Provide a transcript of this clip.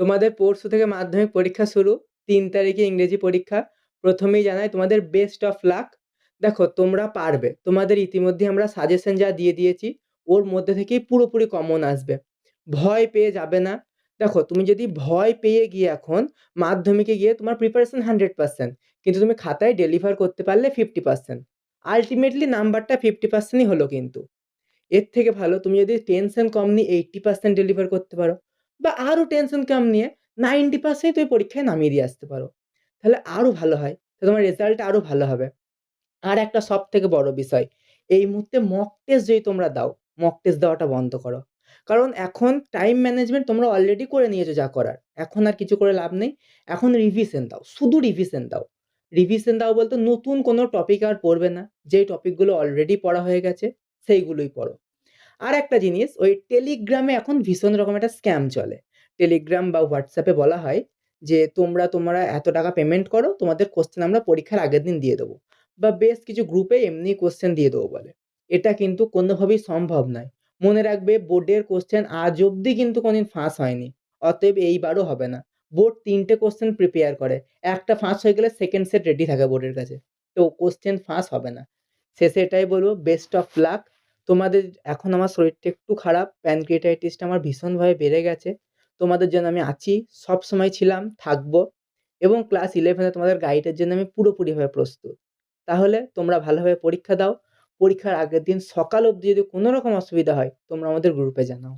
তোমাদের পরশু থেকে মাধ্যমিক পরীক্ষা শুরু। তিন তারিখে ইংরেজি পরীক্ষা। প্রথমেই জানাই তোমাদের বেস্ট অফ লাক। দেখো তোমরা পারবে। তোমাদের ইতিমধ্যে আমরা সাজেশন যা দিয়ে দিয়েছি, ওর মধ্যে থেকেই পুরোপুরি কমন আসবে। ভয় পেয়ে যাবে না। দেখো তুমি যদি ভয় পেয়ে গিয়ে এখন মাধ্যমিকে গিয়ে তোমার প্রিপারেশন 100% কিন্তু তুমি খাতায় ডেলিভার করতে পারলে 50% আলটিমেটলি নাম্বারটা 50% ই হলো কিন্তু। এর থেকে ভালো তুমি যদি টেনশন কম নিয়ে 80% ডেলিভার করতে পারো বা আরও টেনশন কম নিয়ে 90% তুমি পরীক্ষায় নামিয়ে দিয়ে আসতে পারো। তাহলে আরও ভালো হয়। তো তোমার রেজাল্টটা আরও ভালো হবে। আর একটা সব থেকে বড় বিষয়, এই মুহূর্তে মক টেস্ট যদি তোমরা দাও, মক টেস্ট দেওয়াটা বন্ধ করো। কারণ এখন টাইম ম্যানেজমেন্ট তোমরা অলরেডি করে নিয়েছো যা করার। এখন আর কিছু করে লাভ নেই। এখন রিভিশন দাও। শুধু রিভিশন দাও। রিভিশন দাও বলতে নতুন কোনো টপিক আর পড়বে না। যেই টপিকগুলো অলরেডি পড়া হয়ে গেছে, সেইগুলোই পড়ো। আরেকটা জিনিস ওই টেলিগ্রামে এখন ভীষণ রকম একটা স্ক্যাম চলে। টেলিগ্রাম বা হোয়াটসঅ্যাপে বলা হয় যে, তোমরা, তোমরা এত টাকা পেমেন্ট করো, তোমাদের কোশ্চেন আমরা পরীক্ষার আগের দিন দিয়ে দেবো বা বেশ কিছু গ্রুপে এমনি কোশ্চেন দিয়ে দেবো বলে। এটা কিন্তু কোনোভাবেই সম্ভব নয়। মনে রাখবে বোর্ডের কোশ্চেন আজ অব্দি কিন্তু কোনদিন ফাঁস হয়নি। অতএব এইবারও হবে না। বোর্ড তিনটে কোশ্চেন প্রিপেয়ার করে। একটা ফাঁস হয়ে গেলে সেকেন্ড সেট রেডি থাকে বোর্ডের কাছে। তো কোশ্চেন ফাঁস হবে না। শেষে এটাই বলব বেস্ট অফ লাক। তোমাদের এখন আমার শরীরটা একটু খারাপ। প্যানক্রিয়েটাইটিসটা আমার ভীষণভাবে বেড়ে গেছে। তোমাদের জন্য আমি আছি, সব সময় ছিলাম, থাকব এবং ক্লাস ইলেভেনে তোমাদের গাইডের জন্য আমি পুরোপুরিভাবে প্রস্তুত। তাহলে তোমরা ভালোভাবে পরীক্ষা দাও। পরীক্ষার আগের দিন সকাল অবধি যদি কোনো রকম অসুবিধা হয়, তোমরা আমাদের গ্রুপে জানাও।